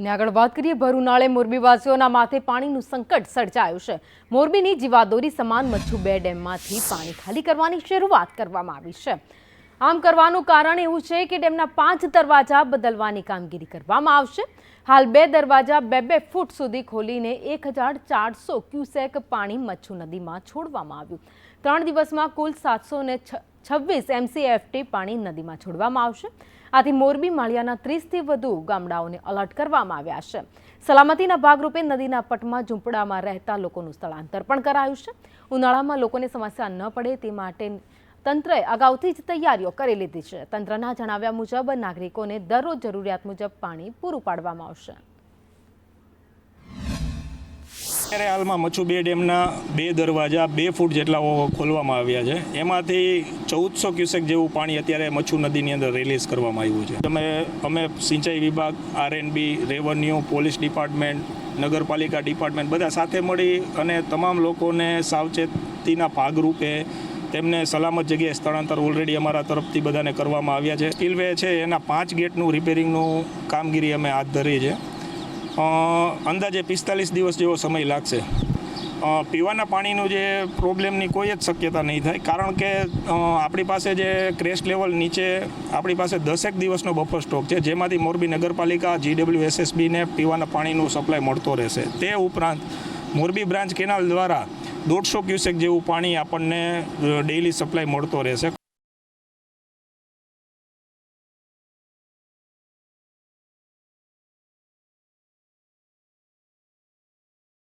અને આગળ વાત કરીએ ભર ઉનાળે મોરબીવાસીઓના માથે પાણીનું સંકટ સર્જાયું છે. મોરબીની જીવાદોરી સમાન મચ્છુ બે ડેમમાંથી પાણી ખાલી કરવાની શરૂઆત કરવામાં આવી છે. આમ કરવાનું કારણ એવું છે કે ડેમના પાંચ દરવાજા બદલવાની કામગીરી કરવામાં આવશે. હાલ બે દરવાજા બે બે ફૂટ સુધી ખોલીને એક હજાર ચારસો ક્યુસેક પાણી મચ્છુ નદીમાં છોડવામાં આવ્યું. ત્રણ દિવસમાં કુલ સાતસો ને છવ્વીસ એમસીએફટી પાણી નદીમાં છોડવામાં આવશે. આથી મોરબી, માળિયાના ત્રીસથી વધુ ગામડાઓને અલર્ટ કરવામાં આવ્યા છે. સલામતીના ભાગરૂપે નદીના પટમાં ઝૂંપડામાં રહેતા લોકોનું સ્થળાંતર પણ કરાયું છે. ઉનાળામાં લોકોને સમસ્યા ન પડે તે માટે તંત્રએ અગાઉથી જ તૈયારીઓ કરી લીધી છે. તંત્રના જણાવ્યા મુજબ, નાગરિકોને દરરોજ જરૂરિયાત મુજબ પાણી પૂરું પાડવામાં આવશે. અત્યારે હાલમાં મચ્છુ બે ડેમના બે દરવાજા બે ફૂટ જેટલા ખોલવામાં આવ્યા છે. એમાંથી ચૌદસો ક્યુસેક જેવું પાણી અત્યારે મચ્છુ નદીની અંદર રિલીઝ કરવામાં આવ્યું છે. તમે અમે સિંચાઈ વિભાગ આરએનબી રેવન્યુ પોલીસ ડિપાર્ટમેન્ટ નગરપાલિકા ડિપાર્ટમેન્ટ બધા સાથે મળી અને તમામ લોકોને સાવચેતીના ભાગરૂપે તેમને સલામત જગ્યાએ સ્થળાંતર ઓલરેડી અમારા તરફથી બધાને કરવામાં આવ્યા છે. સ્પીલવે છે, એના પાંચ ગેટનું રિપેરિંગનું કામગીરી અમે હાથ ધરી છે. અંદાજે પિસ્તાલીસ દિવસ જેવો સમય લાગશે. પીવાના પાણીનું જે પ્રોબ્લેમની કોઈ જ શક્યતા નહીં થાય, કારણ કે આપણી પાસે જે ક્રેશ લેવલ નીચે, આપણી પાસે દસેક દિવસનો બફર સ્ટોક છે, જેમાંથી મોરબી નગરપાલિકા જીડબલ્યુ એસએસબીને પીવાના પાણીનું સપ્લાય મળતો રહેશે. તે ઉપરાંત, મોરબી બ્રાન્ચ કેનાલ દ્વારા દોઢસો ક્યુસેક જેવું પાણી આપણને ડેઇલી સપ્લાય મળતો રહેશે.